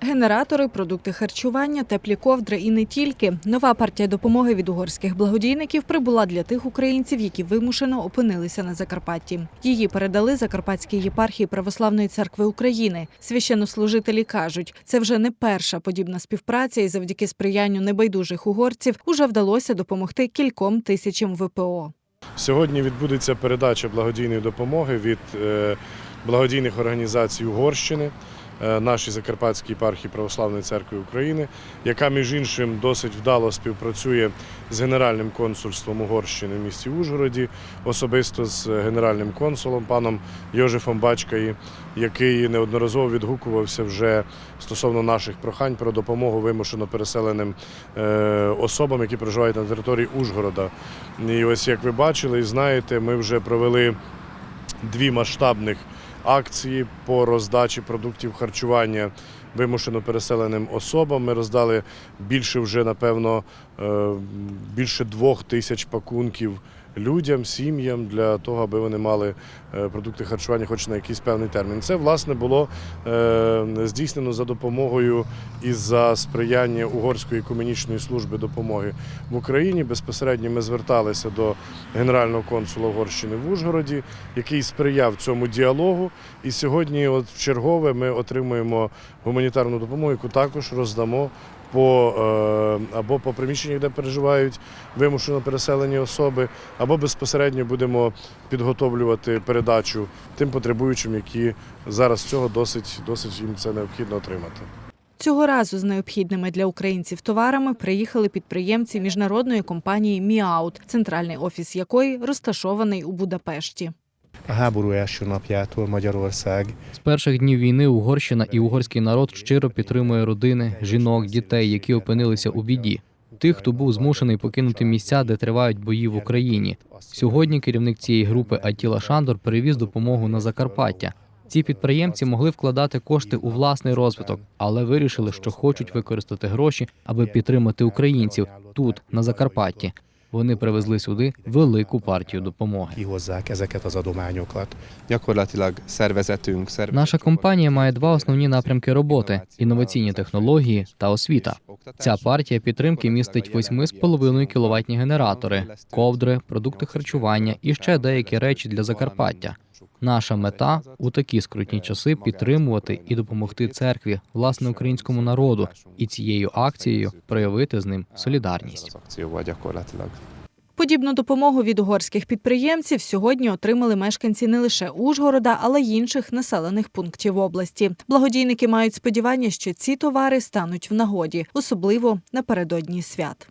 Генератори, продукти харчування, теплі ковдри і не тільки. Нова партія допомоги від угорських благодійників прибула для тих українців, які вимушено опинилися на Закарпатті. Її передали Закарпатській єпархії Православної церкви України. Священнослужителі кажуть, це вже не перша подібна співпраця, і завдяки сприянню небайдужих угорців уже вдалося допомогти кільком тисячам ВПО. Сьогодні відбудеться передача благодійної допомоги від е, благодійних організацій Угорщини, нашій Закарпатській єпархії Православної церкви України, яка між іншим досить вдало співпрацює з Генеральним консульством Угорщини в місті Ужгороді, особисто з генеральним консулом паном Йожефом Бачкаї, який неодноразово відгукувався вже стосовно наших прохань про допомогу вимушено переселеним е, особам, які проживають на території Ужгорода. І ось як ви бачили і знаєте, ми вже провели дві масштабних акції по роздачі продуктів харчування вимушено переселеним особам. Ми роздали більше вже, напевно, е, більше двох тисяч пакунків людям, сім'ям для того, аби вони мали е, продукти харчування хоч на якийсь певний термін. Це, власне, було е, здійснено за допомогою і за сприяння Угорської екуменічної служби допомоги в Україні. Безпосередньо ми зверталися до генерального консула Угорщини в Ужгороді, який сприяв цьому діалогу. І сьогодні, от в чергове, ми отримуємо гуманітарну допомогу, яку також роздамо. По е, або по приміщеннях, де переживають вимушено переселені особи, або безпосередньо будемо підготовлювати передачу тим потребуючим, які зараз цього досить досить їм це необхідно отримати. Цього разу з необхідними для українців товарами приїхали підприємці міжнародної компанії Міаут, центральний офіс якої розташований у Будапешті. A háború első napjától Magyarország З перших днів війни Угорщина і угорський народ щиро підтримує родини, жінок, дітей, які опинилися у біді. Тих, хто був змушений покинути місця, де тривають бої в Україні. Сьогодні керівник цієї групи Атіла Шандор перевіз допомогу на Закарпаття. Ці підприємці могли вкладати кошти у власний розвиток, але вирішили, що хочуть використати гроші, аби підтримати українців тут, на Закарпатті. Вони привезли сюди велику партію допомоги. Наша компанія має два основні напрямки роботи: інноваційні технології та освіта. Ця партія підтримки містить 8,5 кіловатні генератори, ковдри, продукти харчування і ще деякі речі для Закарпаття. Наша мета у такі скрутні часи підтримувати і допомогти церкві, власне українському народу, і цією акцією проявити з ним солідарність. Подібну допомогу від угорських підприємців сьогодні отримали мешканці не лише Ужгорода, але й інших населених пунктів області. Благодійники мають сподівання, що ці товари стануть в нагоді, особливо напередодні свят.